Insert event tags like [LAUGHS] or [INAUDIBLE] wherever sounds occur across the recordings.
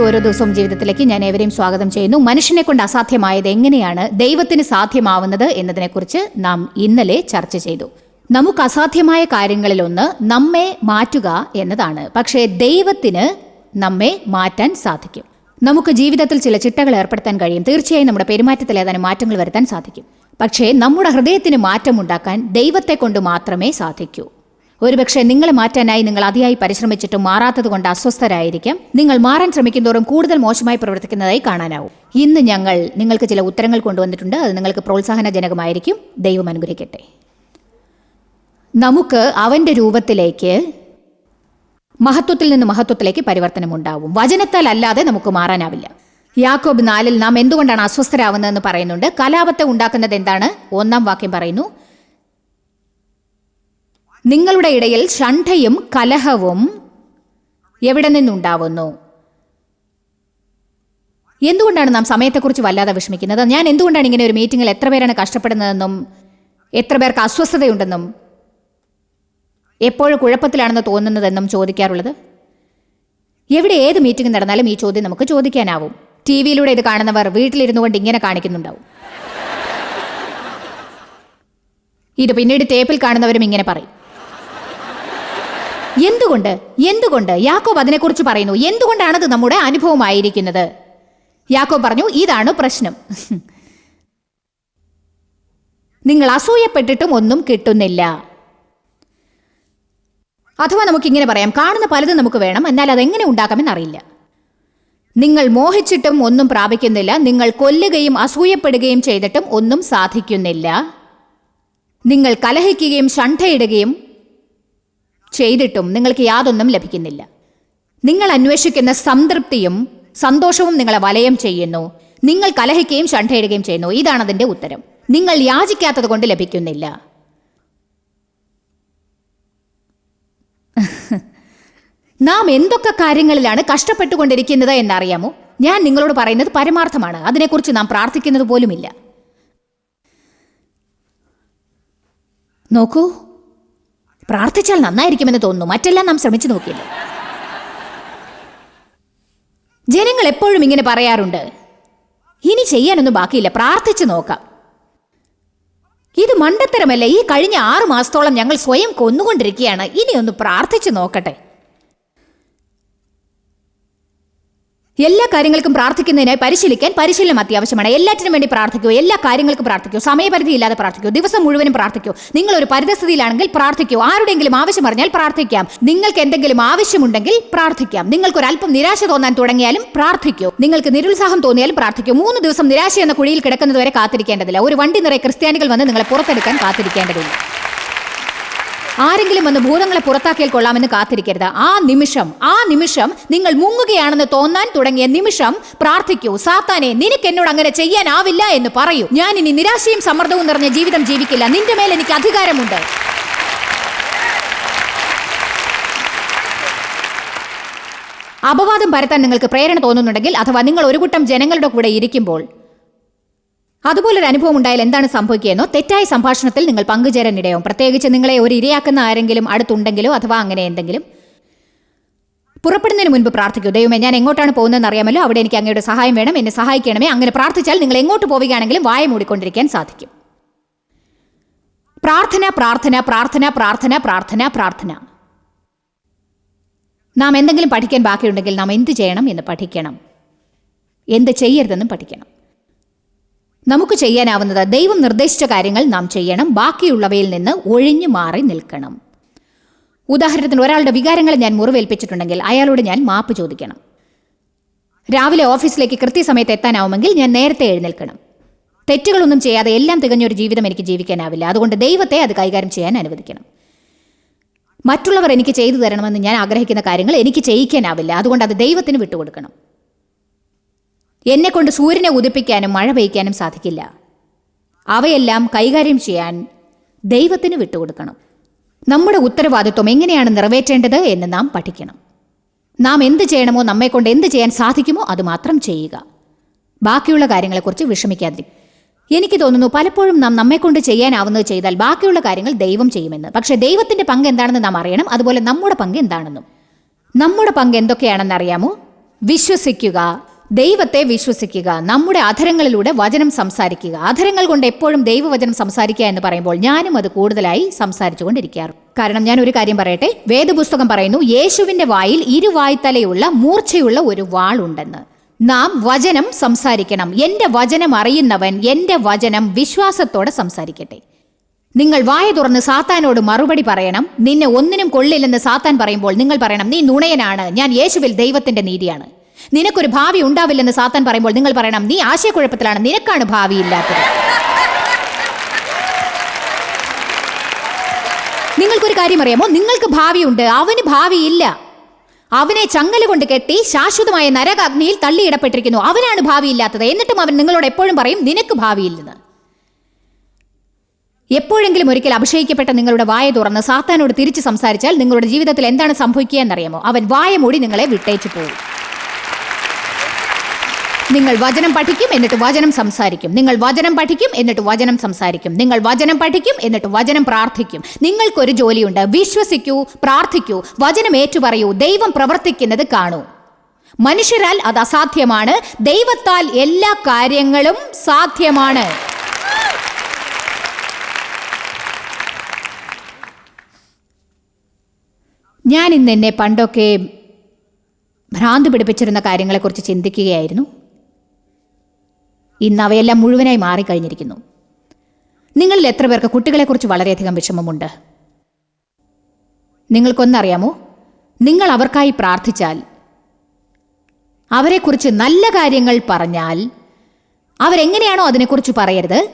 ഓരോ ദിവസവും ജീവിതത്തിലേക്ക് ഞാൻ ഏവരെയും സ്വാഗതം ചെയ്യുന്നു. മനുഷ്യനെ കൊണ്ട് അസാധ്യമായത് എങ്ങനെയാണ്? ദൈവത്തിന് സാധ്യമാവുന്നത് എന്നതിനെക്കുറിച്ച് നാം ഇന്നലെ ചർച്ച ചെയ്തു. നമുക്ക് അസാധ്യമായ കാര്യങ്ങളിലൊന്ന് നമ്മെ മാറ്റുക എന്നതാണ്. പക്ഷേ ദൈവത്തിന് നമ്മെ മാറ്റാൻ സാധിക്കും. നമുക്ക് ജീവിതത്തിൽ ചില ചിട്ടകൾ ഏർപ്പെടുത്താൻ കഴിയും. തീർച്ചയായും നമ്മുടെ പെരുമാറ്റത്തിൽ ഏതാനും മാറ്റങ്ങൾ വരുത്താൻ സാധിക്കും. പക്ഷേ നമ്മുടെ ഹൃദയത്തിന് മാറ്റമുണ്ടാക്കാൻ ദൈവത്തെ കൊണ്ട് മാത്രമേ സാധിക്കൂ. ഒരുപക്ഷെ നിങ്ങളെ മാറ്റാനായി നിങ്ങൾ അതിയായി പരിശ്രമിച്ചിട്ടും മാറാത്തത് കൊണ്ട് അസ്വസ്ഥരായിരിക്കും. നിങ്ങൾ മാറാൻ ശ്രമിക്കുന്നതോറും കൂടുതൽ മോശമായി പ്രവർത്തിക്കുന്നതായി കാണാനാവും. ഇന്ന് ഞങ്ങൾ നിങ്ങൾക്ക് ചില ഉത്തരങ്ങൾ കൊണ്ടുവന്നിട്ടുണ്ട്. അത് നിങ്ങൾക്ക് പ്രോത്സാഹനജനകമായിരിക്കും. ദൈവം അനുഗ്രഹിക്കട്ടെ. നമുക്ക് അവന്റെ രൂപത്തിലേക്ക് മഹത്വത്തിൽ നിന്ന് മഹത്വത്തിലേക്ക് പരിവർത്തനം ഉണ്ടാവും വചനത്താൽ അല്ലാതെ നമുക്ക് മാറാനാവില്ല. യാക്കോബ് നാലിൽ നാം എന്തുകൊണ്ടാണ് അസ്വസ്ഥരാവുന്നതെന്ന് പറയുന്നുണ്ട്. കലാപത്തെ ഉണ്ടാക്കുന്നത് എന്താണ്? ഒന്നാം വാക്യം പറയുന്നു. നിങ്ങളുടെ ഇടയിൽ ഷണ്ഠയും കലഹവും എവിടെ നിന്നുണ്ടാവുന്നു? എന്തുകൊണ്ടാണ് നാം സമയത്തെക്കുറിച്ച് വല്ലാതെ വിഷമിക്കുന്നത്? ഞാൻ എന്തുകൊണ്ടാണ് ഇങ്ങനെ ഒരു മീറ്റിങ്ങിൽ എത്ര പേരാണ് കഷ്ടപ്പെടുന്നതെന്നും എത്ര പേർക്ക് അസ്വസ്ഥതയുണ്ടെന്നും എപ്പോഴും കുഴപ്പത്തിലാണെന്ന് തോന്നുന്നതെന്നും ചോദിക്കാറുള്ളത്? എവിടെ ഏത് മീറ്റിംഗ് നടന്നാലും ഈ ചോദ്യം നമുക്ക് ചോദിക്കാനാവും. ടി വിയിലൂടെ ഇത് കാണുന്നവർ വീട്ടിലിരുന്നു കൊണ്ട് ഇങ്ങനെ കാണിക്കുന്നുണ്ടാവും. ഇത് പിന്നീട് ടേപ്പിൽ കാണുന്നവരും ഇങ്ങനെ പറയും. എന്തുകൊണ്ട്? എന്തുകൊണ്ട്? യാക്കോബ് അതിനെക്കുറിച്ച് പറയുന്നു. എന്തുകൊണ്ടാണത് നമ്മുടെ അനുഭവമായിരിക്കുന്നത്? യാക്കോബ് പറഞ്ഞു ഇതാണ് പ്രശ്നം. നിങ്ങൾ അസൂയപ്പെട്ടിട്ടും ഒന്നും കിട്ടുന്നില്ല. അഥവാ നമുക്ക് ഇങ്ങനെ പറയാം കാണുന്ന പലതും നമുക്ക് വേണം എന്നാൽ അതെങ്ങനെ ഉണ്ടാക്കാമെന്ന് അറിയില്ല. നിങ്ങൾ മോഹിച്ചിട്ടും ഒന്നും പ്രാപിക്കുന്നില്ല നിങ്ങൾ കൊല്ലുകയും അസൂയപ്പെടുകയും ചെയ്തിട്ടും ഒന്നും സാധിക്കുന്നില്ല. നിങ്ങൾ കലഹിക്കുകയും ഷണ്ഠയിടുകയും ചെയ്തിട്ടും നിങ്ങൾക്ക് യാതൊന്നും ലഭിക്കുന്നില്ല. നിങ്ങൾ അന്വേഷിക്കുന്ന സംതൃപ്തിയും സന്തോഷവും നിങ്ങളെ വലയം ചെയ്യുന്നു. നിങ്ങൾ കലഹിക്കുകയും ഷണ്ഠയിടുകയും ചെയ്യുന്നു. ഇതാണ് അതിന്റെ ഉത്തരം. നിങ്ങൾ യാചിക്കാത്തത് കൊണ്ട് ലഭിക്കുന്നില്ല. [LAUGHS] നാം എന്തൊക്കെ കാര്യങ്ങളിലാണ് കഷ്ടപ്പെട്ടുകൊണ്ടിരിക്കുന്നത് എന്നറിയാമോ? ഞാൻ നിങ്ങളോട് പറയുന്നത് പരമാർത്ഥമാണ്. അതിനെക്കുറിച്ച് നാം പ്രാർത്ഥിക്കുന്നത് പോലുമില്ല. നോക്കൂ. പ്രാർത്ഥിച്ചാൽ നന്നായിരിക്കുമെന്ന് തോന്നുന്നു. മറ്റെല്ലാം നാം ശ്രമിച്ചു നോക്കിയില്ല. ജനങ്ങൾ എപ്പോഴും ഇങ്ങനെ പറയാറുണ്ട്. ഇനി ചെയ്യാനൊന്നും ബാക്കിയില്ല. പ്രാർത്ഥിച്ചു നോക്കാം. ഇത് മണ്ടത്തരമല്ല. ഈ കഴിഞ്ഞ ആറു മാസത്തോളം ഞങ്ങൾ സ്വയം കൊന്നുകൊണ്ടിരിക്കുകയാണ്. ഇനി ഒന്ന് പ്രാർത്ഥിച്ചു നോക്കട്ടെ. എല്ലാ കാര്യങ്ങൾക്കും പ്രാർത്ഥിക്കുന്നതിനായി പരിശീലിക്കാൻ പരിശീലനം അത്യാവശ്യമാണ്. എല്ലാറ്റിനും വേണ്ടി പ്രാർത്ഥിക്കൂ എല്ലാ കാര്യങ്ങൾക്കും പ്രാർത്ഥിക്കൂ സമയപരിധി ഇല്ലാതെ പ്രാർത്ഥിക്കൂ ദിവസം മുഴുവനും പ്രാർത്ഥിക്കൂ. നിങ്ങൾ ഒരു പരിതസ്ഥിതിയിലാണെങ്കിൽ പ്രാർത്ഥിക്കൂ. ആരുടെങ്കിലും ആവശ്യം പറഞ്ഞാൽ പ്രാർത്ഥിക്കാം. നിങ്ങൾക്ക് എന്തെങ്കിലും ആവശ്യമുണ്ടെങ്കിൽ പ്രാർത്ഥിക്കാം. നിങ്ങൾക്ക് ഒരു അല്പം നിരാശ തോന്നാൻ തുടങ്ങിയാലും പ്രാർത്ഥിക്കൂ. നിങ്ങൾക്ക് നിരുത്സാഹം തോന്നിയാലും പ്രാർത്ഥിക്കൂ. മൂന്ന് ദിവസം നിരാശ എന്ന കുഴിയിൽ കിടക്കുന്നതുവരെ കാത്തിരിക്കേണ്ടതില്ല. ഒരു വണ്ടി നിറയെ ക്രിസ്ത്യാനികൾ വന്ന് നിങ്ങളെ പുറത്തെടുക്കാൻ കാത്തിരിക്കേണ്ടതില്ല. ആരെങ്കിലും വന്ന് ഭൂതങ്ങളെ പുറത്താക്കിയാൽ കൊള്ളാമെന്ന് കാത്തിരിക്കരുത്. ആ നിമിഷം ആ നിമിഷം നിങ്ങൾ മുങ്ങുകയാണെന്ന് തോന്നാൻ തുടങ്ങിയ നിമിഷം പ്രാർത്ഥിക്കൂ. സാത്താനെ നിനക്ക് എന്നോട് അങ്ങനെ ചെയ്യാനാവില്ല എന്ന് പറയൂ. ഞാൻ ഇനി നിരാശയും സമ്മർദ്ദവും നിറഞ്ഞ ജീവിതം ജീവിക്കില്ല. നിന്റെ മേൽ എനിക്ക് അധികാരമുണ്ട്. അപവാദം പരത്താൻ നിങ്ങൾക്ക് പ്രേരണ തോന്നുന്നുണ്ടെങ്കിൽ അഥവാ നിങ്ങൾ ഒരു കൂട്ടം ജനങ്ങളുടെ കൂടെ ഇരിക്കുമ്പോൾ അതുപോലൊരു അനുഭവം ഉണ്ടായാൽ എന്താണ് സംഭവിക്കുകയെന്നോ? തെറ്റായ സംഭാഷണത്തിൽ നിങ്ങൾ പങ്കുചേരാൻ ഇടയാവും പ്രത്യേകിച്ച് നിങ്ങളെ ഒരു ഇരയാക്കുന്ന ആരെങ്കിലും അടുത്തുണ്ടെങ്കിലോ അഥവാ അങ്ങനെ എന്തെങ്കിലും? പുറപ്പെടുന്നതിന് മുൻപ് പ്രാർത്ഥിക്കൂ. ദൈവമേ ഞാൻ എങ്ങോട്ടാണ് പോകുന്നതെന്ന് അറിയാമല്ലോ. അവിടെ എനിക്ക് അങ്ങയുടെ സഹായം വേണം എന്നെ സഹായിക്കണമേ. അങ്ങനെ പ്രാർത്ഥിച്ചാൽ നിങ്ങൾ എങ്ങോട്ട് പോവുകയാണെങ്കിലും വായ മൂടിക്കൊണ്ടിരിക്കാൻ സാധിക്കും. പ്രാർത്ഥന പ്രാർത്ഥന പ്രാർത്ഥന പ്രാർത്ഥന പ്രാർത്ഥന പ്രാർത്ഥന. നാം എന്തെങ്കിലും പഠിക്കാൻ ബാക്കിയുണ്ടെങ്കിൽ നാം എന്ത് ചെയ്യണം എന്ന് പഠിക്കണം. എന്ത് ചെയ്യരുതെന്നും പഠിക്കണം. നമുക്ക് ചെയ്യാനാവുന്നത് ദൈവം നിർദ്ദേശിച്ച കാര്യങ്ങൾ നാം ചെയ്യണം. ബാക്കിയുള്ളവയിൽ നിന്ന് ഒഴിഞ്ഞു മാറി നിൽക്കണം. ഉദാഹരണത്തിന് ഒരാളുടെ വികാരങ്ങൾ ഞാൻ മുറിവേൽപ്പിച്ചിട്ടുണ്ടെങ്കിൽ അയാളോട് ഞാൻ മാപ്പ് ചോദിക്കണം. രാവിലെ ഓഫീസിലേക്ക് കൃത്യസമയത്ത് എത്താനാവുമെങ്കിൽ ഞാൻ നേരത്തെ എഴുന്നേൽക്കണം. തെറ്റുകളൊന്നും ചെയ്യാതെ എല്ലാം തികഞ്ഞൊരു ജീവിതം എനിക്ക് ജീവിക്കാനാവില്ല. അതുകൊണ്ട് ദൈവത്തെ അത് കൈകാര്യം ചെയ്യാൻ അനുവദിക്കണം. മറ്റുള്ളവർ എനിക്ക് ചെയ്തു തരണമെന്ന് ഞാൻ ആഗ്രഹിക്കുന്ന കാര്യങ്ങൾ എനിക്ക് ചെയ്യിക്കാനാവില്ല. അതുകൊണ്ട് അത് ദൈവത്തിന് വിട്ടുകൊടുക്കണം. എന്നെ കൊണ്ട് സൂര്യനെ ഉദിപ്പിക്കാനും മഴ പെയ്ക്കാനും സാധിക്കില്ല. അവയെല്ലാം കൈകാര്യം ചെയ്യാൻ ദൈവത്തിന് വിട്ടുകൊടുക്കണം. നമ്മുടെ ഉത്തരവാദിത്വം എങ്ങനെയാണ് നിറവേറ്റേണ്ടത് എന്ന് നാം പഠിക്കണം. നാം എന്ത് ചെയ്യണമോ നമ്മെ കൊണ്ട് എന്ത് ചെയ്യാൻ സാധിക്കുമോ അത് മാത്രം ചെയ്യുക. ബാക്കിയുള്ള കാര്യങ്ങളെക്കുറിച്ച് വിഷമിക്കാതിരിക്കും എനിക്ക് തോന്നുന്നു പലപ്പോഴും നാം നമ്മെക്കൊണ്ട് ചെയ്യാനാവുന്നത് ചെയ്താൽ ബാക്കിയുള്ള കാര്യങ്ങൾ ദൈവം ചെയ്യുമെന്ന്. പക്ഷേ ദൈവത്തിന്റെ പങ്ക് എന്താണെന്ന് നാം അറിയണം. അതുപോലെ നമ്മുടെ പങ്ക് എന്താണെന്നും. നമ്മുടെ പങ്ക് എന്തൊക്കെയാണെന്ന് അറിയാമോ വിശ്വസിക്കുക ദൈവത്തെ വിശ്വസിക്കുക നമ്മുടെ അധരങ്ങളിലൂടെ വചനം സംസാരിക്കുക. അധരങ്ങൾ കൊണ്ട് എപ്പോഴും ദൈവവചനം സംസാരിക്കുക എന്ന് പറയുമ്പോൾ ഞാനും അത് കൂടുതലായി സംസാരിച്ചു കൊണ്ടിരിക്കാറ് കാരണം ഞാൻ ഒരു കാര്യം പറയട്ടെ വേദപുസ്തകം പറയുന്നു യേശുവിന്റെ വായിൽ ഇരുവായ്ത്തലയുള്ള മൂർച്ചയുള്ള ഒരു വാളുണ്ടെന്ന്. നാം വചനം സംസാരിക്കണം. എന്റെ വചനം അറിയുന്നവൻ എന്റെ വചനം വിശ്വാസത്തോടെ സംസാരിക്കട്ടെ. നിങ്ങൾ വായ തുറന്ന് സാത്താനോട് മറുപടി പറയണം. നിന്നെ ഒന്നിനും കൊള്ളില്ലെന്ന് സാത്താൻ പറയുമ്പോൾ നിങ്ങൾ പറയണം നീ നുണയനാണ്. ഞാൻ യേശുവിൽ ദൈവത്തിന്റെ നീതിയാണ്. നിനക്കൊരു ഭാവി ഉണ്ടാവില്ലെന്ന് സാത്താൻ പറയുമ്പോൾ നിങ്ങൾ പറയണം നീ ആശയക്കുഴപ്പത്തിലാണ് നിനക്കാണ് ഭാവിയില്ലാത്തത് നിങ്ങൾക്കൊരു കാര്യം അറിയാമോ നിങ്ങൾക്ക് ഭാവിയുണ്ട് അവന് ഭാവിയില്ല അവനെ ചങ്ങല കൊണ്ട് കെട്ടി ശാശ്വതമായ നരകാഗ്നിയിൽ തള്ളിയിടപ്പെട്ടിരിക്കുന്നു. അവനാണ് ഭാവിയില്ലാത്തത് എന്നിട്ടും അവൻ നിങ്ങളോട് എപ്പോഴും പറയും നിനക്ക് ഭാവിയില്ലെന്ന് എപ്പോഴെങ്കിലും ഒരിക്കൽ അഭിഷേകിക്കപ്പെട്ട നിങ്ങളുടെ വായ തുറന്ന് സാത്താനോട് തിരിച്ച് സംസാരിച്ചാൽ നിങ്ങളുടെ ജീവിതത്തിൽ എന്താണ് സംഭവിക്കുക എന്നറിയാമോ? അവൻ വായ മൂടി നിങ്ങളെ വിട്ടേച്ചു പോകും നിങ്ങൾ വചനം പഠിക്കും എന്നിട്ട് വചനം സംസാരിക്കും. നിങ്ങൾ വചനം പഠിക്കും എന്നിട്ട് വചനം സംസാരിക്കും. നിങ്ങൾ വചനം പഠിക്കും എന്നിട്ട് വചനം പ്രാർത്ഥിക്കും. നിങ്ങൾക്കൊരു ജോലിയുണ്ട്. വിശ്വസിക്കൂ പ്രാർത്ഥിക്കൂ. വചനം ഏറ്റുപറയൂ. ദൈവം പ്രവർത്തിക്കുന്നത് കാണൂ. മനുഷ്യരാൽ അത് അസാധ്യമാണ്. ദൈവത്താൽ എല്ലാ കാര്യങ്ങളും സാധ്യമാണ്. ഞാൻ ഇന്ന് എന്നെ പണ്ടൊക്കെ ഭ്രാന്ത് പിടിപ്പിച്ചിരുന്ന കാര്യങ്ങളെക്കുറിച്ച് ചിന്തിക്കുകയായിരുന്നു. ഇന്ന് അവയെല്ലാം മുഴുവനായി മാറിക്കഴിഞ്ഞിരിക്കുന്നു. നിങ്ങളിൽ എത്ര പേർക്ക് കുട്ടികളെക്കുറിച്ച് വളരെയധികം വിഷമമുണ്ട്? നിങ്ങൾക്കൊന്നറിയാമോ? നിങ്ങൾ അവർക്കായി പ്രാർത്ഥിച്ചാൽ അവരെക്കുറിച്ച് നല്ല കാര്യങ്ങൾ പറഞ്ഞാൽ അവരെങ്ങനെയാണോ അതിനെക്കുറിച്ച് പറയരുത്?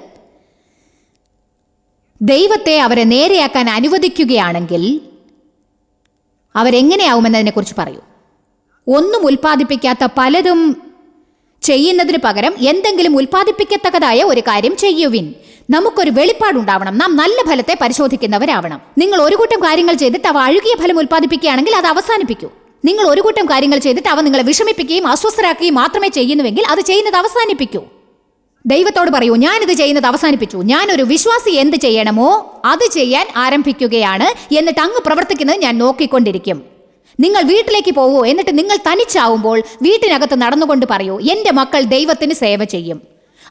ദൈവത്തെ അവരെ നേരെയാക്കാൻ അനുവദിക്കുകയാണെങ്കിൽ അവരെങ്ങനെയാവുമെന്നതിനെക്കുറിച്ച് പറയൂ. ഒന്നും ഉൽപ്പാദിപ്പിക്കാത്ത പലതും ചെയ്യുന്നതിന് പകരം എന്തെങ്കിലും ഉൽപ്പാദിപ്പിക്കത്തക്കതായ ഒരു കാര്യം ചെയ്യുവിൻ. നമുക്കൊരു വെളിപ്പാടുണ്ടാവണം. നാം നല്ല ഫലത്തെ പരിശോധിക്കുന്നവരാവണം. നിങ്ങൾ ഒരു കൂട്ടം കാര്യങ്ങൾ ചെയ്തിട്ട് അവ അഴുകിയ ഫലം ഉൽപ്പാദിപ്പിക്കുകയാണെങ്കിൽ അത് അവസാനിപ്പിക്കൂ. നിങ്ങൾ ഒരു കൂട്ടം കാര്യങ്ങൾ ചെയ്തിട്ട് അവ നിങ്ങളെ വിഷമിപ്പിക്കുകയും അസ്വസ്ഥരാക്കുകയും മാത്രമേ ചെയ്യുന്നുവെങ്കിൽ അത് ചെയ്യുന്നത് അവസാനിപ്പിക്കൂ. ദൈവത്തോട് പറയൂ ഞാനിത് ചെയ്യുന്നത് അവസാനിപ്പിച്ചു. ഞാനൊരു വിശ്വാസി എന്ത് ചെയ്യണമോ അത് ചെയ്യാൻ ആരംഭിക്കുകയാണ് എന്നിട്ട് അങ്ങ് പ്രവർത്തിക്കുന്നത് ഞാൻ നോക്കിക്കൊണ്ടിരിക്കും. നിങ്ങൾ വീട്ടിലേക്ക് പോവൂ എന്നിട്ട് നിങ്ങൾ തനിച്ചാവുമ്പോൾ വീട്ടിനകത്ത് നടന്നുകൊണ്ട് പറയൂ എന്റെ മക്കൾ ദൈവത്തിന് സേവ ചെയ്യും.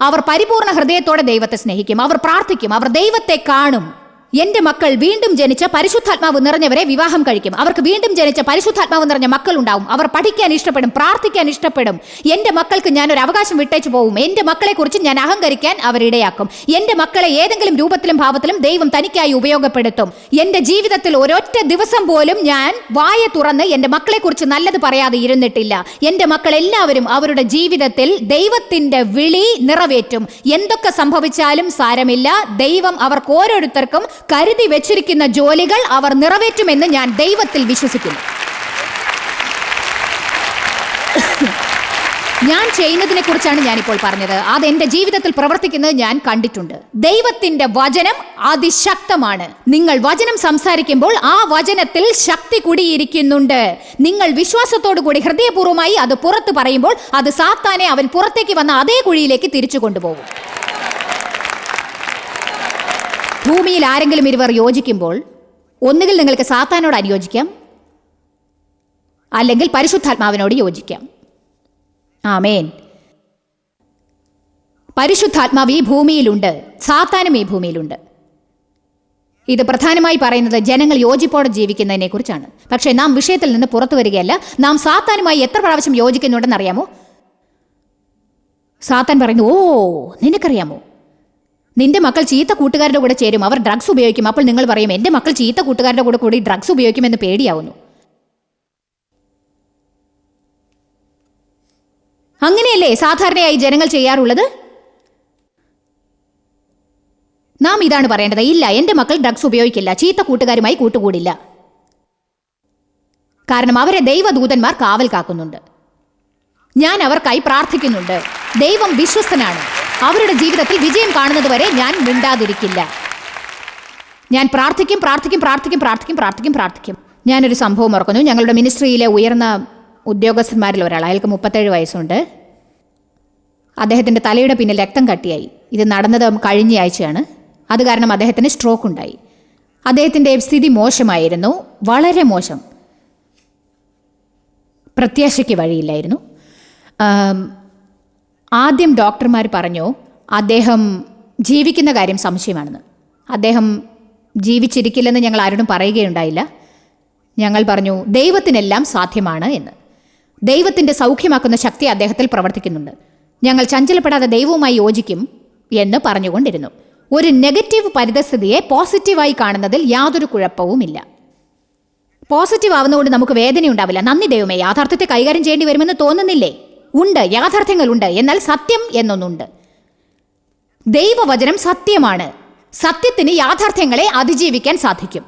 അവർ പരിപൂർണ ഹൃദയത്തോടെ ദൈവത്തെ സ്നേഹിക്കും. അവർ പ്രാർത്ഥിക്കും. അവർ ദൈവത്തെ കാണും. എന്റെ മക്കൾ വീണ്ടും ജനിച്ച പരിശുദ്ധാത്മാവ് നിറഞ്ഞവരെ വിവാഹം കഴിക്കും. അവർക്ക് വീണ്ടും ജനിച്ച പരിശുദ്ധാത്മാവ് നിറഞ്ഞ മക്കൾ ഉണ്ടാവും അവർ പഠിക്കാൻ ഇഷ്ടപ്പെടും പ്രാർത്ഥിക്കാൻ ഇഷ്ടപ്പെടും. എന്റെ മക്കൾക്ക് ഞാൻ ഒരു അവകാശം വിട്ടേച്ചു പോകും എന്റെ മക്കളെക്കുറിച്ച് ഞാൻ അഹങ്കരിക്കാൻ അവരിടയാക്കും. എന്റെ മക്കളെ ഏതെങ്കിലും രൂപത്തിലും ഭാവത്തിലും ദൈവം തനിക്കായി ഉപയോഗപ്പെടുത്തും. എന്റെ ജീവിതത്തിൽ ഒരൊറ്റ ദിവസം പോലും ഞാൻ വായ തുറന്ന് എന്റെ മക്കളെ കുറിച്ച് നല്ലത് പറയാതെ ഇരുന്നിട്ടില്ല. എന്റെ മക്കൾ എല്ലാവരും അവരുടെ ജീവിതത്തിൽ ദൈവത്തിന്റെ വിളി നിറവേറ്റും. എന്തൊക്കെ സംഭവിച്ചാലും സാരമില്ല. ദൈവം അവർക്ക് ഓരോരുത്തർക്കും കരുതി വെച്ചിരിക്കുന്ന ജോലികൾ അവർ നിറവേറ്റുമെന്ന് ഞാൻ ദൈവത്തിൽ വിശ്വസിക്കുന്നു. ഞാൻ ചെയ്യുന്നതിനെ കുറിച്ചാണ് ഞാനിപ്പോൾ പറഞ്ഞത്. അത് എന്റെ ജീവിതത്തിൽ പ്രവർത്തിക്കുന്നത് ഞാൻ കണ്ടിട്ടുണ്ട്. ദൈവത്തിന്റെ വചനം അതിശക്തമാണ്. നിങ്ങൾ വചനം സംസാരിക്കുമ്പോൾ ആ വചനത്തിൽ ശക്തി കൂടിയിരിക്കുന്നുണ്ട്. നിങ്ങൾ വിശ്വാസത്തോടു കൂടി ഹൃദയപൂർവമായി അത് പുറത്ത് പറയുമ്പോൾ അത് സാത്താനെ അവൻ പുറത്തേക്ക് വന്ന അതേ കുഴിയിലേക്ക് തിരിച്ചു കൊണ്ടുപോകും. ഭൂമിയിൽ ആരെങ്കിലും ഇരുവർ യോജിക്കുമ്പോൾ ഒന്നുകിൽ നിങ്ങൾക്ക് സാത്താനോട് അനുയോജിക്കാം അല്ലെങ്കിൽ പരിശുദ്ധാത്മാവിനോട് യോജിക്കാം. ആമേൻ. പരിശുദ്ധാത്മാവ് ഈ ഭൂമിയിലുണ്ട് സാത്താനും ഈ ഭൂമിയിലുണ്ട്. ഇത് പ്രധാനമായി പറയുന്നത് ജനങ്ങൾ യോജിപ്പോടെ ജീവിക്കുന്നതിനെ കുറിച്ചാണ്. പക്ഷേ നാം വിഷയത്തിൽ നിന്ന് പുറത്തു വരികയല്ല നാം സാത്താനുമായി എത്ര പ്രാവശ്യം യോജിക്കുന്നുണ്ടെന്ന് അറിയാമോ? സാത്താൻ പറയുന്നു ഓ നിനക്കറിയാമോ? നിന്റെ മക്കൾ ചീത്ത കൂട്ടുകാരുടെ കൂടെ ചേരും. അവർ ഡ്രഗ്സ് ഉപയോഗിക്കും. അപ്പോൾ നിങ്ങൾ പറയും എന്റെ മക്കൾ ചീത്ത കൂട്ടുകാരുടെ കൂടെ കൂടി ഡ്രഗ്സ് ഉപയോഗിക്കുമെന്ന് പേടിയാവുന്നു. അങ്ങനെയല്ലേ സാധാരണയായി ജനങ്ങൾ ചെയ്യാറുള്ളത്? നാം ഇതാണ് പറയേണ്ടത്. ഇല്ല എന്റെ മക്കൾ ഡ്രഗ്സ് ഉപയോഗിക്കില്ല. ചീത്ത കൂട്ടുകാരുമായി കൂട്ടുകൂടില്ല. കാരണം അവരെ ദൈവദൂതന്മാർ കാവൽ കാക്കുന്നുണ്ട്. ഞാൻ അവർക്കായി പ്രാർത്ഥിക്കുന്നുണ്ട്. ദൈവം വിശ്വസ്തനാണ്. അവരുടെ ജീവിതത്തിൽ വിജയം കാണുന്നത് വരെ ഞാൻ മിണ്ടാതിരിക്കില്ല. ഞാൻ പ്രാർത്ഥിക്കും പ്രാർത്ഥിക്കും പ്രാർത്ഥിക്കും പ്രാർത്ഥിക്കും പ്രാർത്ഥിക്കും പ്രാർത്ഥിക്കും. ഞാനൊരു സംഭവം ഓർക്കുന്നു ഞങ്ങളുടെ മിനിസ്ട്രിയിലെ ഉയർന്ന ഉദ്യോഗസ്ഥന്മാരിൽ ഒരാൾ അയാൾക്ക് മുപ്പത്തേഴ് വയസ്സുണ്ട്. അദ്ദേഹത്തിന്റെ തലയുടെ പിന്നിൽ രക്തം കട്ടിയായി. ഇത് നടന്നത് കഴിഞ്ഞ ആഴ്ചയാണ്. അത് കാരണം അദ്ദേഹത്തിന് സ്ട്രോക്ക് ഉണ്ടായി. അദ്ദേഹത്തിന്റെ സ്ഥിതി മോശമായിരുന്നു. വളരെ മോശം. പ്രത്യാശയ്ക്ക് വഴിയില്ലായിരുന്നു. ആദ്യം ഡോക്ടർമാർ പറഞ്ഞു അദ്ദേഹം ജീവിക്കുന്ന കാര്യം സംശയമാണെന്ന്. അദ്ദേഹം ജീവിച്ചിരിക്കില്ലെന്ന് ഞങ്ങൾ ആരോടും പറയുകയുണ്ടായില്ല. ഞങ്ങൾ പറഞ്ഞു ദൈവത്തിനെല്ലാം സാധ്യമാണ് എന്ന്. ദൈവത്തിന്റെ സൗഖ്യമാക്കുന്ന ശക്തി അദ്ദേഹത്തിൽ പ്രവർത്തിക്കുന്നുണ്ട്. ഞങ്ങൾ ചഞ്ചലപ്പെടാതെ ദൈവവുമായി യോജിക്കും എന്ന് പറഞ്ഞുകൊണ്ടിരുന്നു. ഒരു നെഗറ്റീവ് പരിതസ്ഥിതിയെ പോസിറ്റീവായി കാണുന്നതിൽ യാതൊരു കുഴപ്പവുമില്ല. പോസിറ്റീവ് ആവുന്നതുകൊണ്ട് നമുക്ക് വേദനയുണ്ടാവില്ല. നന്ദി ദൈവമേ യാഥാർത്ഥ്യത്തെ കൈകാര്യം ചെയ്യേണ്ടി വരുമെന്ന് തോന്നുന്നില്ലേ? ഉണ്ട് യാഥാർത്ഥ്യങ്ങളുണ്ട്. എന്നാൽ സത്യം എന്നൊന്നുണ്ട്. ദൈവവചനം സത്യമാണ്. സത്യത്തിന് യാഥാർത്ഥ്യങ്ങളെ അതിജീവിക്കാൻ സാധിക്കും.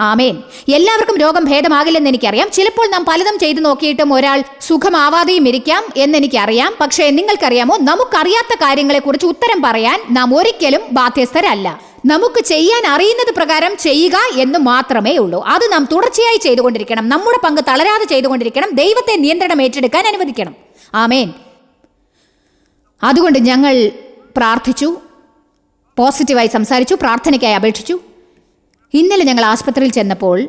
ആമേൻ. എല്ലാവർക്കും രോഗം ഭേദമാകില്ലെന്ന് എനിക്കറിയാം. ചിലപ്പോൾ നാം പലതും ചെയ്തു നോക്കിയിട്ടും ഒരാൾ സുഖമാവാതെയും ഇരിക്കാം എന്നെനിക്കറിയാം. പക്ഷേ നിങ്ങൾക്കറിയാമോ? നമുക്കറിയാത്ത കാര്യങ്ങളെക്കുറിച്ച് ഉത്തരം പറയാൻ നാം ഒരിക്കലും ബാധ്യസ്ഥരല്ല. നമുക്ക് ചെയ്യാൻ അറിയുന്നത് പ്രകാരം ചെയ്യുക എന്ന് മാത്രമേ ഉള്ളൂ. അത് നാം തുടർച്ചയായി ചെയ്തുകൊണ്ടിരിക്കണം. നമ്മുടെ പങ്ക് തളരാതെ ചെയ്തുകൊണ്ടിരിക്കണം. ദൈവത്തെ നിയന്ത്രണം ഏറ്റെടുക്കാൻ അനുവദിക്കണം. ആമേൻ. അതുകൊണ്ട് ഞങ്ങൾ പ്രാർത്ഥിച്ചു പോസിറ്റീവായി സംസാരിച്ചു പ്രാർത്ഥനയ്ക്കായി അപേക്ഷിച്ചു. ഇന്നലെ ഞങ്ങൾ ആശുപത്രിയിൽ ചെന്നപ്പോൾ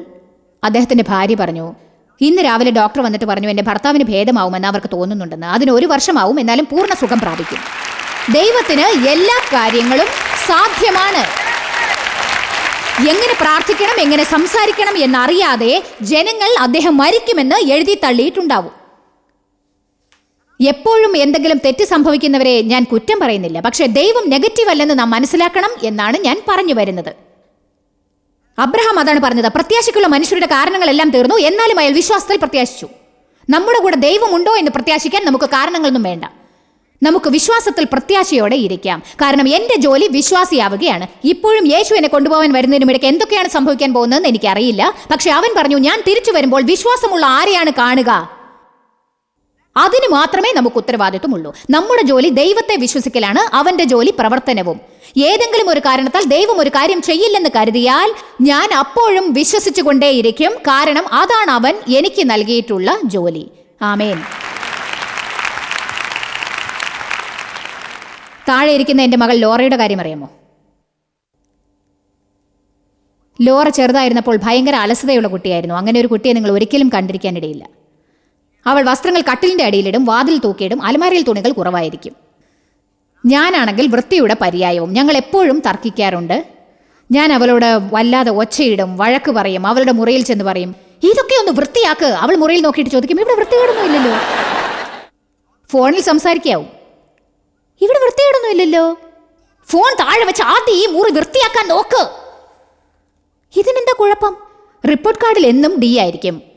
അദ്ദേഹത്തിന്റെ ഭാര്യ പറഞ്ഞു ഇന്ന് രാവിലെ ഡോക്ടർ വന്നിട്ട് പറഞ്ഞു എന്റെ ഭർത്താവിന് ഭേദമാവുമെന്ന് അവർക്ക് തോന്നുന്നുണ്ടെന്ന്. അതിന് ഒരു വർഷമാവും എന്നാലും പൂർണ സുഖം പ്രാപിക്കും. ദൈവത്തിന് എല്ലാ കാര്യങ്ങളും സാധ്യമാണ്. എങ്ങനെ പ്രാർത്ഥിക്കണം എങ്ങനെ സംസാരിക്കണം എന്നറിയാതെ ജനങ്ങൾ അദ്ദേഹം മരിക്കുമെന്ന് എഴുതി തള്ളിയിട്ടുണ്ടാവും. എപ്പോഴും എന്തെങ്കിലും തെറ്റ് സംഭവിക്കുന്നവരെ ഞാൻ കുറ്റം പറയുന്നില്ല. പക്ഷേ ദൈവം നെഗറ്റീവ് അല്ലെന്ന് നാം മനസ്സിലാക്കണം എന്നാണ് ഞാൻ പറഞ്ഞു വരുന്നത്. അബ്രഹാം അതാണ് പറഞ്ഞത്. പ്രത്യാശയ്ക്കുള്ള മനുഷ്യരുടെ കാരണങ്ങളെല്ലാം തീർന്നു. എന്നാലും അയാൾ വിശ്വാസത്തിൽ പ്രത്യാശിച്ചു. നമ്മുടെ കൂടെ ദൈവമുണ്ടോ എന്ന് പ്രത്യാശിക്കാൻ നമുക്ക് കാരണങ്ങളൊന്നും വേണ്ട. നമുക്ക് വിശ്വാസത്തിൽ പ്രത്യാശയോടെ ഇരിക്കാം. കാരണം എന്റെ ജോലി വിശ്വാസിയാവുകയാണ്. ഇപ്പോഴും യേശു എന്നെ കൊണ്ടുപോകാൻ വരുന്നതിനുമിടയ്ക്ക് എന്തൊക്കെയാണ് സംഭവിക്കാൻ പോകുന്നതെന്ന് എനിക്കറിയില്ല. പക്ഷെ അവൻ പറഞ്ഞു ഞാൻ തിരിച്ചു വരുമ്പോൾ വിശ്വാസമുള്ള ആരെയാണ് കാണുക? അതിന് മാത്രമേ നമുക്ക് ഉത്തരവാദിത്വമുള്ളൂ. നമ്മുടെ ജോലി ദൈവത്തെ വിശ്വസിക്കലാണ് അവന്റെ ജോലി പ്രവർത്തനവും. ഏതെങ്കിലും ഒരു കാരണത്താൽ ദൈവം ഒരു കാര്യം ചെയ്യില്ലെന്ന് കരുതിയാൽ ഞാൻ അപ്പോഴും വിശ്വസിച്ചുകൊണ്ടേയിരിക്കും. കാരണം അതാണ് അവൻ എനിക്ക് നൽകിയിട്ടുള്ള ജോലി. ആമേൻ. താഴെ ഇരിക്കുന്ന എന്റെ മകൾ ലോറയുടെ കാര്യം അറിയാമോ? ലോറ ചെറുതായിരുന്നപ്പോൾ ഭയങ്കര അലസതയുള്ള കുട്ടിയായിരുന്നു. അങ്ങനെ ഒരു കുട്ടിയെ നിങ്ങൾ ഒരിക്കലും കണ്ടിരിക്കാനിടയില്ല. അവൾ വസ്ത്രങ്ങൾ കട്ടിലിന്റെ അടിയിലിടും വാതിൽ തൂക്കിയിടും അലമാരയിൽ തുണികൾ കുറവായിരിക്കും. ഞാനാണെങ്കിൽ വൃത്തിയുടെ പര്യായവും. ഞങ്ങൾ എപ്പോഴും തർക്കിക്കാറുണ്ട്. ഞാൻ അവളോട് വല്ലാതെ ഒച്ചയിടും വഴക്ക് പറയും അവളുടെ മുറിയിൽ ചെന്ന് പറയും ഇതൊക്കെ ഒന്ന് വൃത്തിയാക്ക്. അവൾ മുറിയിൽ നോക്കിയിട്ട് ചോദിക്കും ഇവിടെ വൃത്തികേടൊന്നും ഇല്ലല്ലോ. ഫോണിൽ സംസാരിക്കാവും. ഇവിടെ വൃത്തികേടൊന്നും ഇല്ലല്ലോ. ഫോൺ താഴെ വെച്ച് ആദ്യം ഈ മുറി വൃത്തിയാക്കാൻ നോക്ക്. ഇതിനെന്താ കുഴപ്പം? റിപ്പോർട്ട് കാർഡിൽ എന്നും ഡി ആയിരിക്കും.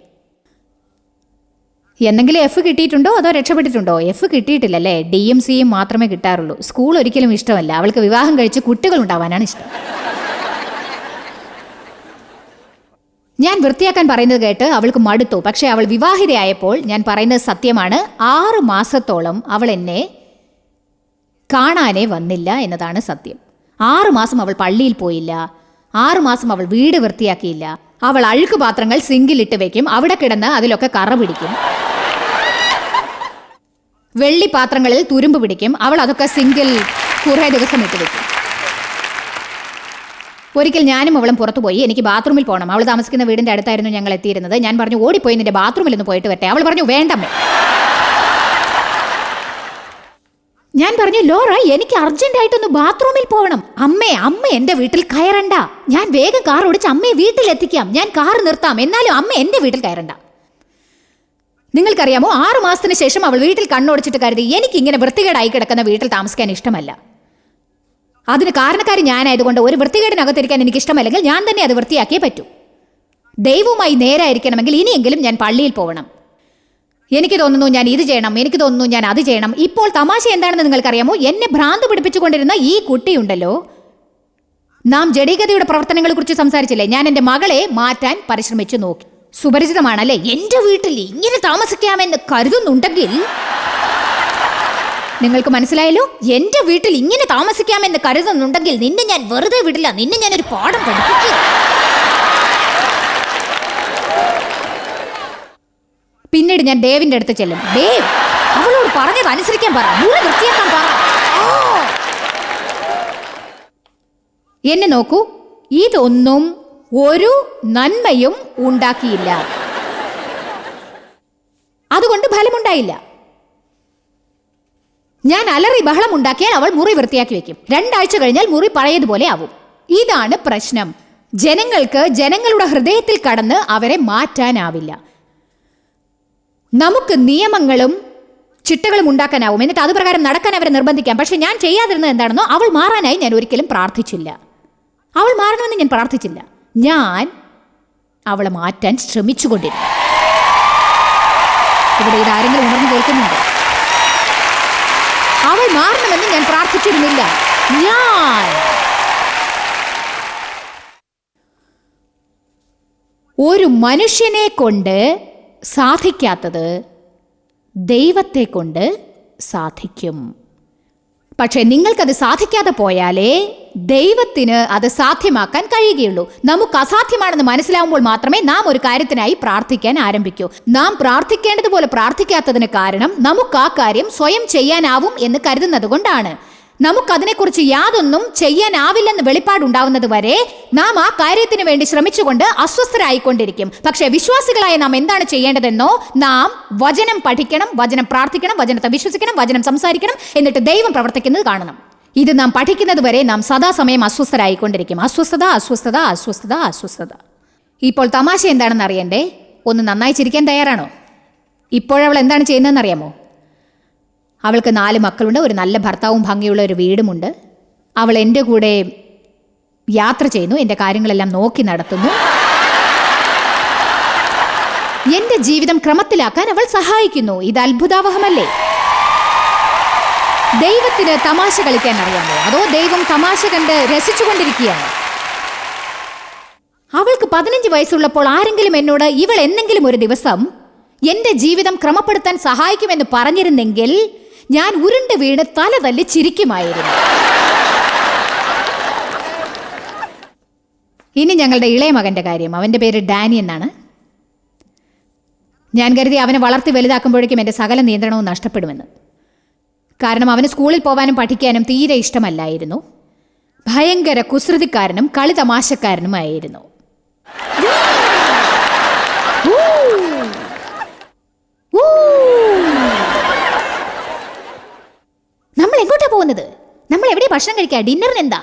എന്തെങ്കിലും എഫ് കിട്ടിയിട്ടുണ്ടോ അതോ രക്ഷപ്പെട്ടിട്ടുണ്ടോ? എഫ് കിട്ടിയിട്ടില്ലല്ലേ? എം സിയും മാത്രമേ കിട്ടാറുള്ളൂ. സ്കൂൾ ഒരിക്കലും ഇഷ്ടമല്ല. അവൾക്ക് വിവാഹം കഴിച്ച് കുട്ടികൾ ഉണ്ടാവാനാണ് ഇഷ്ടം. ഞാൻ വൃത്തിയാക്കാൻ പറയുന്നത് കേട്ട് അവൾക്ക് മടുത്തു. പക്ഷേ അവൾ വിവാഹിതയായപ്പോൾ ഞാൻ പറയുന്നത് സത്യമാണ്. ആറ് മാസത്തോളം അവൾ എന്നെ കാണാനേ വന്നില്ല എന്നതാണ് സത്യം. ആറ് മാസം അവൾ പള്ളിയിൽ പോയില്ല. ആറ് മാസം അവൾ വീട് വൃത്തിയാക്കിയില്ല. അവൾ അഴുക്ക് പാത്രങ്ങൾ സിങ്കിലിട്ട് വെക്കും. അവിടെ കിടന്ന് അതിലൊക്കെ കറ പിടിക്കും. വെള്ളി പാത്രങ്ങളിൽ തുരുമ്പ് പിടിക്കും. അവൾ അതൊക്കെ സിങ്കിൽ കുറേ ദിവസം ഇട്ട് വെക്കും. ഒരിക്കൽ ഞാനും അവളും പുറത്തു പോയി. എനിക്ക് ബാത്റൂമിൽ പോകണം അവൾ താമസിക്കുന്ന വീടിന്റെ അടുത്തായിരുന്നു ഞങ്ങൾ എത്തിയിരുന്നത്. ഞാൻ പറഞ്ഞു ഓടിപ്പോയി നിന്റെ ബാത്റൂമിൽ ഒന്ന് പോയിട്ട് വരട്ടെ. അവൾ പറഞ്ഞു വേണ്ടമ്മേ. ഞാൻ പറഞ്ഞു ലോറ എനിക്ക് അർജന്റ് ആയിട്ടൊന്ന് ബാത്റൂമിൽ പോകണം. അമ്മേ അമ്മ എന്റെ വീട്ടിൽ കയറണ്ട. ഞാൻ വേഗം കാർ ഓടിച്ച് അമ്മയെ വീട്ടിലെത്തിക്കാം. ഞാൻ കാർ നിർത്താം. എന്നാലും അമ്മ എന്റെ വീട്ടിൽ കയറണ്ട. നിങ്ങൾക്കറിയാമോ ആറു മാസത്തിന് ശേഷം അവൾ വീട്ടിൽ കണ്ണോടിച്ചിട്ട് കരുതി എനിക്ക് ഇങ്ങനെ വൃത്തികേടായി കിടക്കുന്ന വീട്ടിൽ താമസിക്കാൻ ഇഷ്ടമല്ല. അതിന് കാരണക്കാരി ഞാനായതുകൊണ്ട് ഒരു വൃത്തികേടിനകത്തിരിക്കാൻ എനിക്ക് ഇഷ്ടമല്ലെങ്കിൽ ഞാൻ തന്നെ അത് വൃത്തിയാക്കിയേ പറ്റൂ. ദൈവവുമായി നേരായിരിക്കണമെങ്കിൽ ഇനിയെങ്കിലും ഞാൻ പള്ളിയിൽ പോകണം. എനിക്ക് തോന്നുന്നു ഞാൻ ഇത് ചെയ്യണം എനിക്ക് തോന്നുന്നു ഞാൻ അത് ചെയ്യണം. ഇപ്പോൾ തമാശ എന്താണെന്ന് നിങ്ങൾക്കറിയാമോ? എന്നെ ഭ്രാന്ത് പിടിപ്പിച്ചുകൊണ്ടിരുന്ന ഈ കുട്ടിയുണ്ടല്ലോ. നാം ജഡീകതയുടെ പ്രവർത്തനങ്ങളെ കുറിച്ച് സംസാരിച്ചില്ലേ? ഞാൻ എന്റെ മകളെ മാറ്റാൻ പരിശ്രമിച്ചു നോക്കി. സുപരിചിതമാണല്ലേ? എന്റെ വീട്ടിൽ ഇങ്ങനെ താമസിക്കാമെന്ന് കരുതുന്നുണ്ടെങ്കിൽ നിങ്ങൾക്ക് മനസ്സിലായല്ലോ? എന്റെ വീട്ടിൽ ഇങ്ങനെ താമസിക്കാമെന്ന് കരുതുന്നുണ്ടെങ്കിൽ നിന്നെ ഞാൻ വെറുതെ വിടില്ല. നിന്നെ ഞാൻ ഒരു പാഠം പഠിപ്പിക്കും. പിന്നീട് ഞാൻ ദേവിന്റെ അടുത്ത് ചെല്ലും. ദേവ് അവളോട് പറഞ്ഞത് അനുസരിക്കാൻ പറ. മുറി വൃത്തിയാക്കാൻ എന്നെ നോക്കൂ. ഇതൊന്നും ഒരു നന്മയും ഉണ്ടാക്കിയില്ല. അതുകൊണ്ട് ഫലമുണ്ടായില്ല. ഞാൻ അലറി ബഹളം ഉണ്ടാക്കിയാൽ അവൾ മുറി വൃത്തിയാക്കി വെക്കും. രണ്ടാഴ്ച കഴിഞ്ഞാൽ മുറി പഴയതുപോലെ ആവും. ഇതാണ് പ്രശ്നം. ജനങ്ങൾക്ക് ജനങ്ങളുടെ ഹൃദയത്തിൽ കടന്ന് അവരെ മാറ്റാനാവില്ല. നമുക്ക് നിയമങ്ങളും ചിട്ടകളും ഉണ്ടാക്കാനാവും. എന്നിട്ട് അതുപ്രകാരം നടക്കാൻ അവരെ നിർബന്ധിക്കാം. പക്ഷെ ഞാൻ ചെയ്യാതിരുന്നത് എന്താണെന്നോ അവൾ മാറാനായി ഞാൻ ഒരിക്കലും പ്രാർത്ഥിച്ചില്ല. അവൾ മാറണമെന്ന് ഞാൻ പ്രാർത്ഥിച്ചില്ല. ഞാൻ അവളെ മാറ്റാൻ ശ്രമിച്ചുകൊണ്ടിരുന്നു. ഇവിടെ ഇത് ആരെങ്കിലും ഉണർന്നു കേൾക്കുന്നുണ്ട്? അവൾ മാറണമെന്ന് ഞാൻ പ്രാർത്ഥിച്ചിരുന്നില്ല. ഞാൻ ഒരു മനുഷ്യനെ കൊണ്ട് സാധിക്കാത്തത് ദൈവത്തെ കൊണ്ട് സാധിക്കും. പക്ഷേ നിങ്ങൾക്കത് സാധിക്കാതെ പോയാലേ ദൈവത്തിന് അത് സാധ്യമാക്കാൻ കഴിയുകയുള്ളൂ. നമുക്ക് അസാധ്യമാണെന്ന് മനസ്സിലാവുമ്പോൾ മാത്രമേ നാം ഒരു കാര്യത്തിനായി പ്രാർത്ഥിക്കാൻ ആരംഭിക്കൂ. നാം പ്രാർത്ഥിക്കേണ്ടതുപോലെ പ്രാർത്ഥിക്കാത്തതിന് കാരണം നമുക്ക് ആ കാര്യം സ്വയം ചെയ്യാനാവും എന്ന് കരുതുന്നത് കൊണ്ടാണ്. നമുക്കതിനെക്കുറിച്ച് യാതൊന്നും ചെയ്യാനാവില്ലെന്ന് വെളിപ്പാടുണ്ടാവുന്നത് വരെ നാം ആ കാര്യത്തിന് വേണ്ടി ശ്രമിച്ചുകൊണ്ട് അസ്വസ്ഥരായിക്കൊണ്ടിരിക്കും. പക്ഷേ വിശ്വാസികളായ നാം എന്താണ് ചെയ്യേണ്ടതെന്നോ നാം വചനം പഠിക്കണം വചനം പ്രാർത്ഥിക്കണം വചനത്തെ വിശ്വസിക്കണം വചനം സംസാരിക്കണം എന്നിട്ട് ദൈവം പ്രവർത്തിക്കുന്നത് കാണണം. ഇത് നാം പഠിക്കുന്നത് വരെ നാം സദാസമയം അസ്വസ്ഥരായിക്കൊണ്ടിരിക്കും. അസ്വസ്ഥത അസ്വസ്ഥത അസ്വസ്ഥത അസ്വസ്ഥത. ഇപ്പോൾ തമാശ എന്താണെന്ന് അറിയണ്ടേ ഒന്ന് നന്നായി ചിരിക്കാൻ തയ്യാറാണോ? ഇപ്പോഴവൾ എന്താണ് ചെയ്യുന്നതെന്ന് അറിയാമോ അവൾക്ക് നാല് മക്കളുണ്ട് ഒരു നല്ല ഭർത്താവും ഭംഗിയുള്ള ഒരു വീടുമുണ്ട്. അവൾ എന്റെ കൂടെ യാത്ര ചെയ്യുന്നു എന്റെ കാര്യങ്ങളെല്ലാം നോക്കി നടത്തുന്നു. എന്റെ ജീവിതം ക്രമത്തിലാക്കാൻ അവൾ സഹായിക്കുന്നു ഇത് അത്ഭുതാവഹമല്ലേ? ദൈവത്തിന് തമാശ കളിക്കാൻ അറിയാമോ? അതോ ദൈവം തമാശ കണ്ട് രസിച്ചുകൊണ്ടിരിക്കുകയാണ്? അവൾക്ക് പതിനഞ്ച് വയസ്സുള്ളപ്പോൾ ആരെങ്കിലും എന്നോട് ഇവൾ എന്നെങ്കിലും ഒരു ദിവസം എന്റെ ജീവിതം ക്രമപ്പെടുത്താൻ സഹായിക്കുമെന്ന് പറഞ്ഞിരുന്നെങ്കിൽ ഞാൻ ഉരുണ്ട് വീണ് തല തല്ലി ചിരിക്കുമായിരുന്നു. ഇനി ഞങ്ങളുടെ ഇളയ മകന്റെ കാര്യം. അവന്റെ പേര് ഡാനി എന്നാണ്. ഞാൻ കരുതി അവനെ വളർത്തി വലുതാക്കുമ്പോഴേക്കും എന്റെ സകല നിയന്ത്രണവും നഷ്ടപ്പെടുമെന്ന്. കാരണം അവന് സ്കൂളിൽ പോകാനും പഠിക്കാനും തീരെ ഇഷ്ടമല്ലായിരുന്നു. ഭയങ്കര കുസൃതിക്കാരനും കളി തമാശക്കാരനുമായിരുന്നു. നമ്മൾ എങ്ങോട്ടാ പോകുന്നത്? നമ്മൾ എവിടെ ഭക്ഷണം കഴിക്കുക ഡിന്നറിന് എന്താ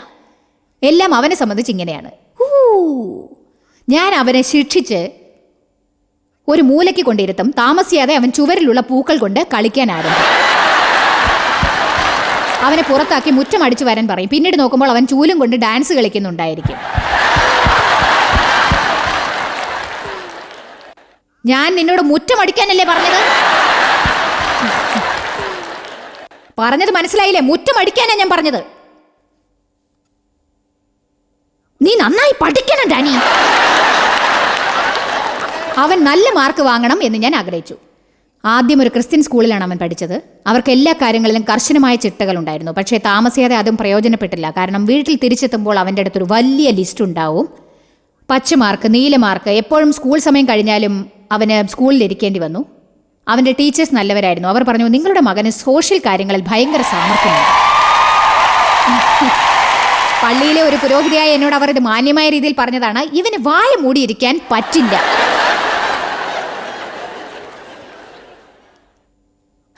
എല്ലാം അവനെ സംബന്ധിച്ച് ഇങ്ങനെയാണ്. ഊ. ഞാൻ അവനെ ശിക്ഷിച്ച് ഒരു മൂലയ്ക്ക് കൊണ്ടിരുത്തും. താമസിയാതെ അവൻ ചുവരിലുള്ള പൂക്കൾ കൊണ്ട് കളിക്കാൻ ആരംഭിക്കും. അവനെ പുറത്താക്കി മുറ്റം അടിച്ചു വരാൻ പറയും. പിന്നീട് നോക്കുമ്പോൾ അവൻ ചൂലും കൊണ്ട് ഡാൻസ് കളിക്കുന്നുണ്ടായിരിക്കും. ഞാൻ നിന്നോട് മുറ്റം അടിക്കാനല്ലേ പറഞ്ഞത്? പറഞ്ഞത് മനസ്സിലായില്ലേ? മുറ്റം അടിക്കാനാ ഞാൻ പറഞ്ഞത്. നീ നന്നായി പഠിക്കണം ഡാനി. അവൻ നല്ല മാർക്ക് വാങ്ങണം എന്ന് ഞാൻ ആഗ്രഹിച്ചു. ആദ്യം ഒരു ക്രിസ്ത്യൻ സ്കൂളിലാണ് അവൻ പഠിച്ചത്. അവർക്ക് എല്ലാ കാര്യങ്ങളിലും കർശനമായ ചിട്ടകൾ ഉണ്ടായിരുന്നു. പക്ഷേ താമസിയാതെ അതും പ്രയോജനപ്പെട്ടില്ല. കാരണം വീട്ടിൽ തിരിച്ചെത്തുമ്പോൾ അവന്റെ അടുത്തൊരു വലിയ ലിസ്റ്റ് ഉണ്ടാവും. പച്ചമാർക്ക് നീലമാർക്ക് നീല മാർക്ക് എപ്പോഴും സ്കൂൾ സമയം കഴിഞ്ഞാലും അവന് സ്കൂളിൽ ഇരിക്കേണ്ടി വന്നു. അവന്റെ ടീച്ചേഴ്സ് നല്ലവരായിരുന്നു. അവർ പറഞ്ഞു നിങ്ങളുടെ മകന് സോഷ്യൽ കാര്യങ്ങളിൽ ഭയങ്കര സാമർഥ്യമുണ്ട്. പള്ളിയിലെ ഒരു പുരോഹിതയായ എന്നോട് അവർ ഇത് മാന്യമായ രീതിയിൽ പറഞ്ഞതാണ്. ഇവന് വായ മൂടിയിരിക്കാൻ പറ്റില്ല.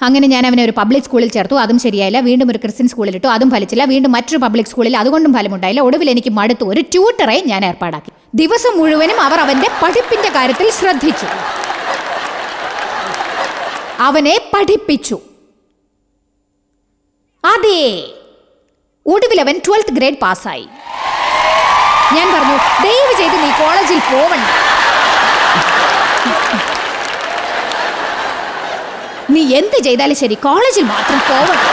അങ്ങനെ ഞാൻ അവനെ ഒരു പബ്ലിക് സ്കൂളിൽ ചേർത്തു. അതും ശരിയായില്ല. വീണ്ടും ഒരു ക്രിസ്ത്യൻ സ്കൂളിൽ ഇട്ടു. അതും ഫലിച്ചില്ല. വീണ്ടും മറ്റൊരു പബ്ലിക് സ്കൂളിൽ അതുകൊണ്ടും ഫലമുണ്ടായില്ല. ഒടുവിൽ എനിക്ക് മടുത്തു. ഒരു ട്യൂട്ടറെ ഞാൻ ഏർപ്പാടാക്കി. ദിവസം മുഴുവനും അവർ അവന്റെ പഠിപ്പിന്റെ കാര്യത്തിൽ ശ്രദ്ധിച്ചു. അവനെ പഠിപ്പിച്ചു. അതെ ഒടുവിൽ അവൻ ട്വൽത്ത് ഗ്രേഡ് പാസ്സായി ഞാൻ പറഞ്ഞു ദയവ് ചെയ്ത് നീ കോളേജിൽ പോവണ്ട. നീ എന്ത് ചെയ്താലും ശരി കോളേജിൽ മാത്രം പോവണം.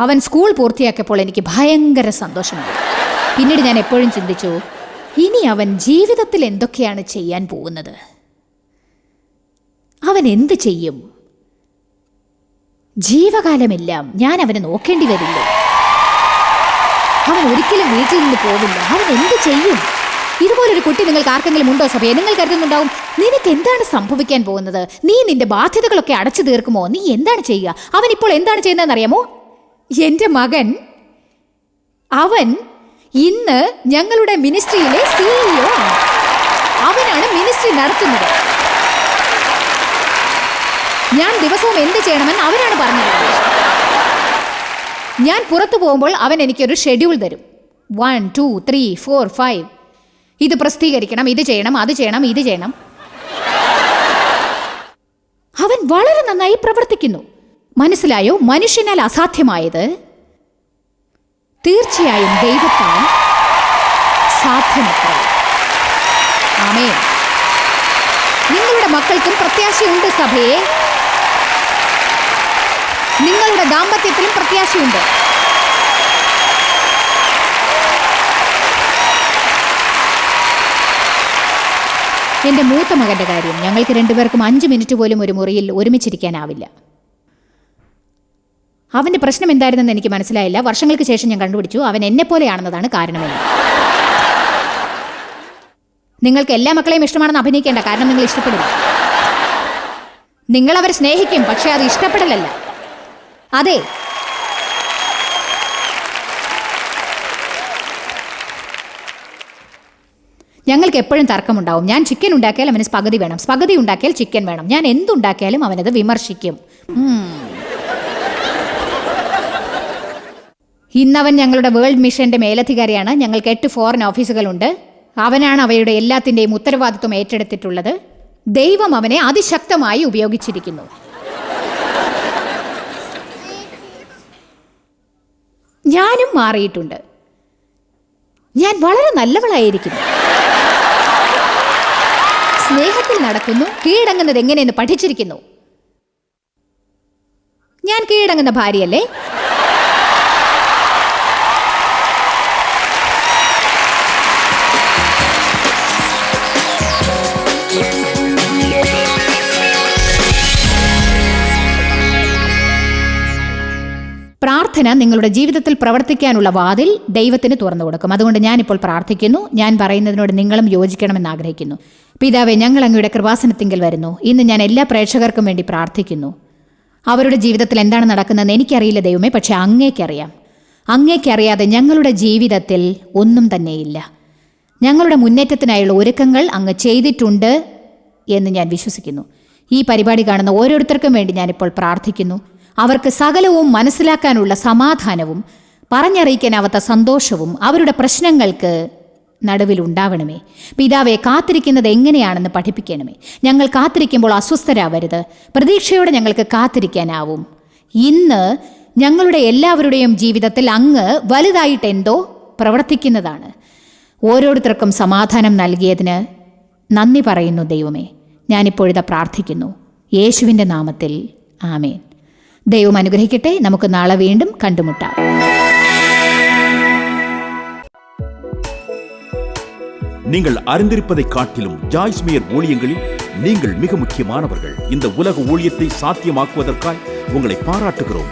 അവൻ സ്കൂൾ പൂർത്തിയാക്കിയപ്പോൾ എനിക്ക് ഭയങ്കര സന്തോഷമായി. പിന്നീട് ഞാൻ എപ്പോഴും ചിന്തിച്ചു ഇനി അവൻ ജീവിതത്തിൽ എന്തൊക്കെയാണ് ചെയ്യാൻ പോകുന്നത്? അവൻ എന്ത് ചെയ്യും? ജീവകാലമെല്ലാം ഞാൻ അവനെ നോക്കേണ്ടി വരില്ല. അവൻ ഒരിക്കലും വീട്ടിൽ നിന്ന് പോവില്ല. അവൻ എന്ത് ചെയ്യും? ഇതുപോലൊരു കുട്ടി നിങ്ങൾക്ക് ആർക്കെങ്കിലും ഉണ്ടോ സഭയെ നിങ്ങൾ കരുതുന്നുണ്ടാവും നിനക്ക് എന്താണ് സംഭവിക്കാൻ പോകുന്നത്? നീ നിന്റെ ബാധ്യതകളൊക്കെ അടച്ചു തീർക്കുമോ? നീ എന്താണ് ചെയ്യുക? അവൻ ഇപ്പോൾ എന്താണ് ചെയ്യുന്നതെന്ന് അറിയാമോ എന്റെ മകൻ അവൻ ഇന്ന് ഞങ്ങളുടെ മിനിസ്ട്രിയിലെ സിഇഒ ആണ്. അവനാണ് മിനിസ്ട്രി നടത്തുന്നത്. ഞാൻ ദിവസവും എന്ത് ചെയ്യണമെന്ന് അവനാണ് പറഞ്ഞത്. ഞാൻ പുറത്തു പോകുമ്പോൾ അവൻ എനിക്കൊരു ഷെഡ്യൂൾ തരും. One two three four five ഇത് പ്രസിദ്ധീകരിക്കണം ഇത് ചെയ്യണം അത് ചെയ്യണം ഇത് ചെയ്യണം. അവൻ വളരെ നന്നായി പ്രവർത്തിക്കുന്നു. മനസ്സിലായോ? മനുഷ്യനാൽ അസാധ്യമായത്? തീർച്ചയായും ദൈവത്താൽ സാധ്യമത്ര. ആമേ നിങ്ങളുടെ മക്കൾക്കും പ്രത്യാശയുണ്ട് സഭയെ. നിങ്ങളുടെ ദാമ്പത്യത്തിലും പ്രത്യാശയുണ്ട്. എന്റെ മൂത്ത മകന്റെ കാര്യം ഞങ്ങൾക്ക് രണ്ടുപേർക്കും അഞ്ച് മിനിറ്റ് പോലും ഒരു മുറിയിൽ ഒരുമിച്ചിരിക്കാനാവില്ല. അവന്റെ പ്രശ്നം എന്തായിരുന്നെന്ന് എനിക്ക് മനസ്സിലായില്ല. വർഷങ്ങൾക്ക് ശേഷം ഞാൻ കണ്ടുപിടിച്ചു. അവൻ എന്നെ പോലെയാണെന്നതാണ് കാരണമെന്ന്. നിങ്ങൾക്ക് എല്ലാ മക്കളെയും ഇഷ്ടമാണെന്ന് അഭിനയിക്കേണ്ട കാരണം നിങ്ങൾ ഇഷ്ടപ്പെടില്ല നിങ്ങൾ അവരെ സ്നേഹിക്കും പക്ഷെ അത് ഇഷ്ടപ്പെടലല്ല. അതെ. ഞങ്ങൾക്ക് എപ്പോഴും തർക്കമുണ്ടാവും. ഞാൻ ചിക്കൻ ഉണ്ടാക്കിയാൽ അവന് സ്പഗതി വേണം. സ്പഗതി ഉണ്ടാക്കിയാൽ ചിക്കൻ വേണം. ഞാൻ എന്തുണ്ടാക്കിയാലും അവനത് വിമർശിക്കും. ഇന്നവൻ ഞങ്ങളുടെ വേൾഡ് മിഷന്റെ മേലധികാരിയാണ്. ഞങ്ങൾക്ക് എട്ട് ഫോറിൻ ഓഫീസുകളുണ്ട് അവനാണ് അവയുടെ എല്ലാത്തിന്റെയും ഉത്തരവാദിത്വം ഏറ്റെടുത്തിട്ടുള്ളത്. ദൈവം അവനെ അതിശക്തമായി ഉപയോഗിച്ചിരിക്കുന്നു. ഞാനും മാറിയിട്ടുണ്ട്. ഞാൻ വളരെ നല്ലവളായിരിക്കുന്നു സ്നേഹത്തിൽ നടക്കുന്നു കീഴടങ്ങുന്നത് എങ്ങനെയെന്ന് പഠിച്ചിരിക്കുന്നു. ഞാൻ കീഴടങ്ങുന്ന ഭാര്യയല്ലേ? പ്രാർത്ഥന നിങ്ങളുടെ ജീവിതത്തിൽ പ്രവർത്തിക്കാനുള്ള വാതിൽ ദൈവത്തിന് തുറന്നു കൊടുക്കും. അതുകൊണ്ട് ഞാനിപ്പോൾ പ്രാർത്ഥിക്കുന്നു. ഞാൻ പറയുന്നതിനോട് നിങ്ങളും യോജിക്കണമെന്ന് ആഗ്രഹിക്കുന്നു. പിതാവെ ഞങ്ങൾ അങ്ങയുടെ കൃപാസനത്തിങ്കിൽ വരുന്നു. ഇന്ന് ഞാൻ എല്ലാ പ്രേക്ഷകർക്കും വേണ്ടി പ്രാർത്ഥിക്കുന്നു. അവരുടെ ജീവിതത്തിൽ എന്താണ് നടക്കുന്നതെന്ന് എനിക്കറിയില്ല ദൈവമേ പക്ഷെ അങ്ങേക്കറിയാം. അങ്ങേക്കറിയാതെ ഞങ്ങളുടെ ജീവിതത്തിൽ ഒന്നും തന്നെയില്ല. ഞങ്ങളുടെ മുന്നേറ്റത്തിനായുള്ള ഒരുക്കങ്ങൾ അങ്ങ് ചെയ്തിട്ടുണ്ട് എന്ന് ഞാൻ വിശ്വസിക്കുന്നു. ഈ പരിപാടി കാണുന്ന ഓരോരുത്തർക്കും വേണ്ടി ഞാനിപ്പോൾ പ്രാർത്ഥിക്കുന്നു. അവർക്ക് സകലവും മനസ്സിലാക്കാനുള്ള സമാധാനവും പറഞ്ഞറിയിക്കാനാവാത്ത സന്തോഷവും അവരുടെ പ്രശ്നങ്ങൾക്ക് നടുവിൽ ഉണ്ടാവണമേ. പിതാവെ കാത്തിരിക്കുന്നത് എങ്ങനെയാണെന്ന് പഠിപ്പിക്കണമേ. ഞങ്ങൾ കാത്തിരിക്കുമ്പോൾ അസ്വസ്ഥരാവരുത്. പ്രതീക്ഷയോടെ ഞങ്ങൾക്ക് കാത്തിരിക്കാനാവും. ഇന്ന് ഞങ്ങളുടെ എല്ലാവരുടെയും ജീവിതത്തിൽ അങ്ങ് വലുതായിട്ട് എന്തോ പ്രവർത്തിക്കുന്നതാണ്. ഓരോരുത്തർക്കും സമാധാനം നൽകിയതിന് നന്ദി പറയുന്നു ദൈവമേ. ഞാനിപ്പോഴിതാ പ്രാർത്ഥിക്കുന്നു. യേശുവിന്റെ നാമത്തിൽ ആമേൻ. ദൈവം അനുഗ്രഹിക്കട്ടെ നമുക്ക് നാളെ വീണ്ടും കണ്ടുമുട്ടാം நீங்கள் அறிந்திருப்பதை காட்டிலும் ஜாய்ஸ்மியர் ஊழியங்களில் நீங்கள் மிக முக்கியமானவர்கள் இந்த உலக ஊழியத்தை சாத்தியமாக்குவதற்காய் உங்களை பாராட்டுகிறோம்